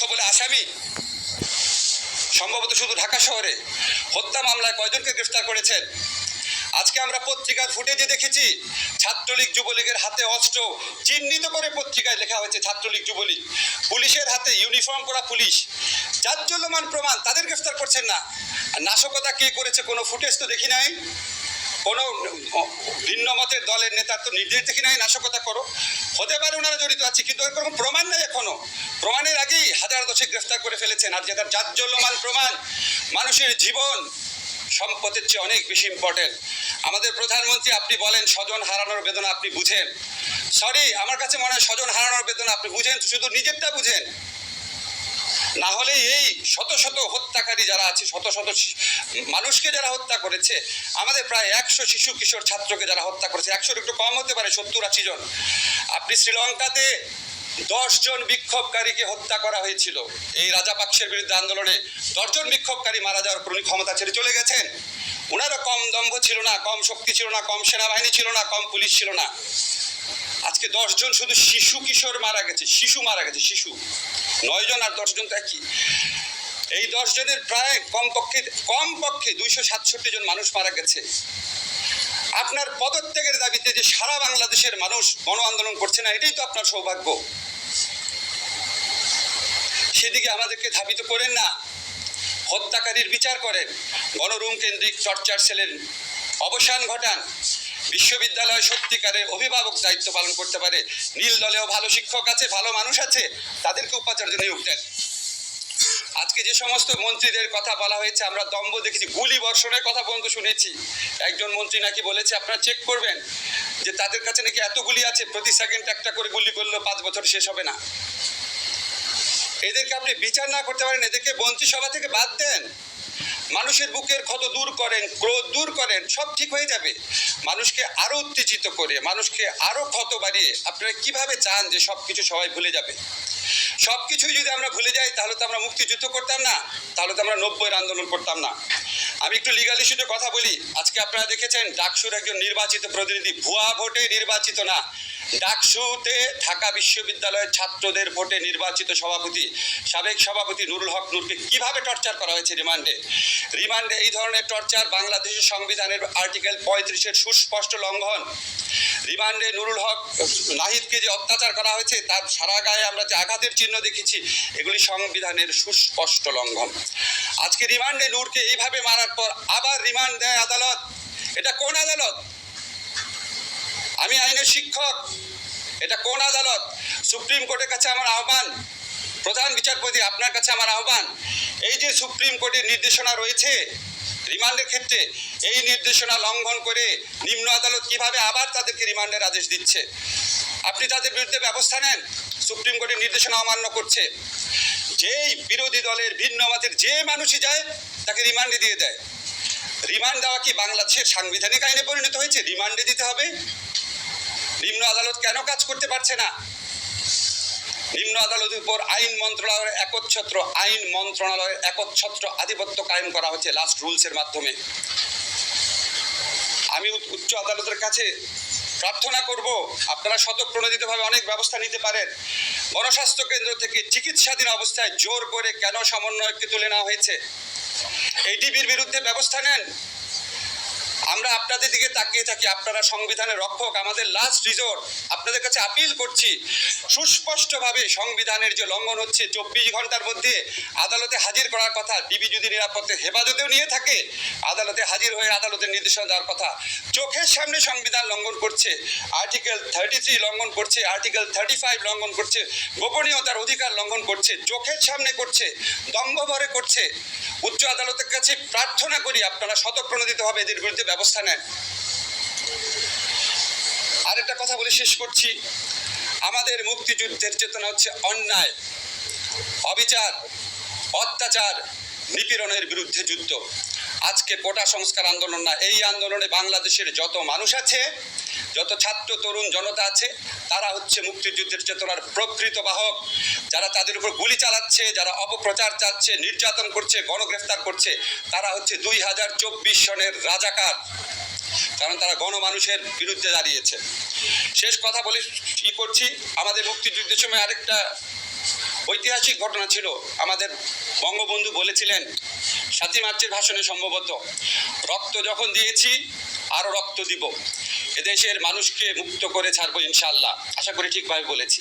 পক্ষ বলে আসামি? সম্ভবত শুধু ঢাকা শহরে। হত্যা মামলায় কয়জনকে গ্রেফতার করেছেন? আজকে আমরা পত্রিকার ফুটেজে দেখেছি, ছাত্রলীগ যুবলীগের হাতে অস্ত্র, চিহ্নিত করে পত্রিকায় লেখা হয়েছে ছাত্রলীগ যুবলীগ। পুলিশের হাতে ইউনিফর্ম পরা পুলিশ। জাজ্জল্যমান প্রমাণ, তাদের গ্রেফতার করছেন না। নাশকতা কে করেছে কোনো ফুটেজ তো দেখি নাই। কোনো ভিন্ন মতের দলের নেতার তো নির্দেশ দেখি নাই, নাশকতা করো। হতে পারে ওনারা জড়িত আছে, কিন্তু এর কোনো প্রমাণ নেই এখনও। প্রমাণের আগেই হাজার দশেক গ্রেফতার করে ফেলেছেন আর যেটা জাজ্জল্যমান প্রমাণ। মানুষের জীবন সম্পদের চেয়ে অনেক বেশি ইম্পর্টেন্ট আমাদের প্রধানমন্ত্রী আপনি বলেন, স্বজন হারানোর বেদনা আপনি বুঝেন। সরি আমার কাছে মনে হয় স্বজন হারানোর বেদনা আপনি বুঝেন, শুধু নিজেরটা বুঝেন। না হলে এই শত শত হত্যাকারী যারা আছে, শত শত মানুষকে যারা হত্যা করেছে, আমাদের প্রায় একশো শিশু কিশোর ছাত্রকে যারা হত্যা করেছে, একশোর একটু কম হতে পারে, সত্তর আশি জন। আপনি শ্রীলঙ্কাতে দশ জন বিক্ষোভকারীকে হত্যা করা হয়েছিল। এই রাজাপাক্ষের বিরুদ্ধে আন্দোলনে দশজন বিক্ষোভকারী মারা যাওয়ার পর উনি ক্ষমতা ছেড়ে চলে গেছেন। ওনারও কম দম্ভ ছিল না, কম শক্তি ছিল না, কম সেনাবাহিনী ছিল না, কম পুলিশ ছিল না। আজকে দশজন শুধু শিশু কিশোর মারা গেছে, শিশু মারা গেছে, শিশু। নয় জন আর দশজন তো একই। এই দশ জনের প্রায় কমপক্ষে কমপক্ষে দুইশো সাতষট্টি জন মানুষ মারা গেছে। আপনার পদত্যাগের দাবিতে যে সারা বাংলাদেশের মানুষ গণ আন্দোলন করছে না, এটাই তো আপনার সৌভাগ্য। সেদিকে আমাদেরকে ধাবিত করেন না। হত্যাকারীর বিচার করেন। গণরুম কেন্দ্রিক চর্চার সেলের অবসান ঘটান। বিশ্ববিদ্যালয় সত্যিকারের অভিভাবক দায়িত্ব পালন করতে পারে। নীল দলেও ভালো শিক্ষক আছে, ভালো মানুষ আছে। তাদেরকে উপাচার্য নিয়োগ দেন। আজকে যে সমস্ত মন্ত্রীদের কথা বলা হয়েছে, আমরা দম্ভ দেখেছি। গুলি বর্ষণের কথা পর্যন্ত শুনেছি। একজন মন্ত্রী নাকি বলেছে, আপনারা চেক করবেন যে তাদের কাছে নাকি এত গুলি আছে। প্রতি সেকেন্ড একটা করে গুলি করলেও পাঁচ বছর শেষ হবে না। এদেরকে আপনি বিচার না করতে পারেন, এদেরকে মন্ত্রিসভা থেকে বাদ দেন। মানুষের বুকের ক্ষত দূর করেন, ক্রোধ দূর করেন, সব ঠিক হয়ে যাবে। মানুষকে আরও উত্তেজিত করে, মানুষকে আরও ক্ষত বাড়িয়ে আপনারা কীভাবে চান যে সব কিছু সবাই ভুলে যাবে? সব কিছুই যদি আমরা ভুলে যাই, তাহলে তো আমরা মুক্তিযুদ্ধ করতাম না, তাহলে তো আমরা নব্বইয়ের আন্দোলন করতাম না। আমি একটু লিগাল ইস্যুতে কথা বলি। আজকে আপনারা দেখেছেন ডাকসুর একজন নির্বাচিত প্রতিনিধি। ভুয়া ভোটে নির্বাচিত না। ডাকসুতে ঢাকা বিশ্ববিদ্যালয়ের ছাত্রদের ভোটে নির্বাচিত সভাপতি, সাবেক সভাপতি নুরুল হক নূরকে কীভাবে টর্চার করা হয়েছে রিমান্ডে? রিমান্ডে এই ধরনের টর্চার বাংলাদেশের সংবিধানের আর্টিকেল পঁয়ত্রিশের সুস্পষ্ট লঙ্ঘন। রিমান্ডে নুরুল হক, নাহিদকে যে অত্যাচার করা হয়েছে, তার সারা গায়ে আমরা যে আঘাতের চিহ্ন দেখেছি, এগুলি সংবিধানের সুস্পষ্ট লঙ্ঘন। আজকে রিমান্ডে নূরকে এইভাবে মারার পর আবার রিমান্ড দেয় আদালত। এটা কোন আদালত? আমি আইনের শিক্ষক। এটা কোন আদালত? সুপ্রিম কোর্টের কাছে আমার আহ্বান। প্রধান বিচারপতি, আপনার কাছে আমার আহ্বান। এই যে সুপ্রিম কোর্টের নির্দেশনা রয়েছে রিমান্ডের ক্ষেত্রে, এই নির্দেশনা লঙ্ঘন করে নিম্ন আদালত কীভাবে আবার তাদেরকে রিমান্ডের আদেশ দিচ্ছে? আপনি তাদের বিরুদ্ধে ব্যবস্থা নেন। সুপ্রিম কোর্টের নির্দেশনা অমান্য করছে। যেই বিরোধী দলের ভিন্ন মতের যে মানুষই যায়, তাকে রিমান্ডে দিয়ে দেয়। রিমান্ড দেওয়া কি বাংলাদেশের সাংবিধানিক আইনে পরিণত হয়েছে? রিমান্ডে দিতে হবে। নিম্ন আদালত কেন কাজ করতে পারছে না? নিম্ন আদালতের উপর আইন মন্ত্রণালয়ের একচ্ছত্র আইন মন্ত্রণালয়ের একচ্ছত্র আধিপত্য কায়েম করা হচ্ছে লাস্ট রুলসের মাধ্যমে। আমি উচ্চ- উচ্চ আদালতের কাছে প্রার্থনা করব, আপনারা শতপ্রণোদিতভাবে অনেক ব্যবস্থা নিতে পারেন। গণস্বাস্থ্য কেন্দ্র থেকে চিকিৎসাধীন অবস্থায় জোর করে কেন সমন্বয়ককে তুলে নেওয়া হয়েছে? এইটিভির বিরুদ্ধে ব্যবস্থা নেন। আমরা আপনাদের দিকে তাকিয়ে থাকি, আপনারা সংবিধানের রক্ষক, আমাদের লাস্ট রিজোর্ট আপনাদের কাছে আপিল করছি, সুস্পষ্টভাবে সংবিধানের যে লঙ্ঘন হচ্ছে, চব্বিশ ঘণ্টার মধ্যে আদালতে হাজির করার কথা ডিবি যদি নিরাপত্তা হেফাজতেও নিয়ে থাকে আদালতে হাজির হয়ে আদালতের নির্দেশনা দেওয়ার কথা। চোখের সামনে সংবিধান লঙ্ঘন করছে আর্টিকেল থার্টি থ্রি লঙ্ঘন করছে আর্টিকেল থার্টি ফাইভ লঙ্ঘন করছে, গোপনীয়তার অধিকার লঙ্ঘন করছে, চোখের সামনে করছে দম্ভভরে করছে। উচ্চ আদালতের কাছে প্রার্থনা করি আপনারা শতপ্রণোদিতভাবে এদের বিরুদ্ধে ব্যবস্থা নেন। আরেকটা কথা বলে শেষ করছি। আমাদের মুক্তিযুদ্ধের চেতনা হচ্ছে অন্যায়, অবিচার, অত্যাচার নিপীড়নের বিরুদ্ধে যুদ্ধ। আজকে কোটা সংস্কার আন্দোলন না, এই আন্দোলনে বাংলাদেশের যত মানুষ আছে, যত ছাত্র, তরুণ জনতা আছে, তারা হচ্ছে মুক্তিযুদ্ধের চেতনার প্রকৃত বাহক। যারা তাদের উপর গুলি চালাচ্ছে, যারা অপপ্রচার চাচ্ছে, নির্যাতন করছে, গণগ্রেফতার করছে, তারা হচ্ছে দুই হাজার চব্বিশ সনের রাজাকার। কারণ তারা গণমানুষের বিরুদ্ধে দাঁড়িয়েছে। শেষ কথা বলে কি করছি। আমাদের মুক্তিযুদ্ধের সময় আরেকটা ঐতিহাসিক ঘটনা ছিল, আমাদের বঙ্গবন্ধু বলেছিলেন, সাতই মার্চের ভাষণে সম্ভবত, রক্ত যখন দিয়েছি আরও রক্ত দিব। এদেশের মানুষকে মুক্ত করে ছাড়বো ইনশাল্লাহ আশা করি ঠিকভাবে বলেছি।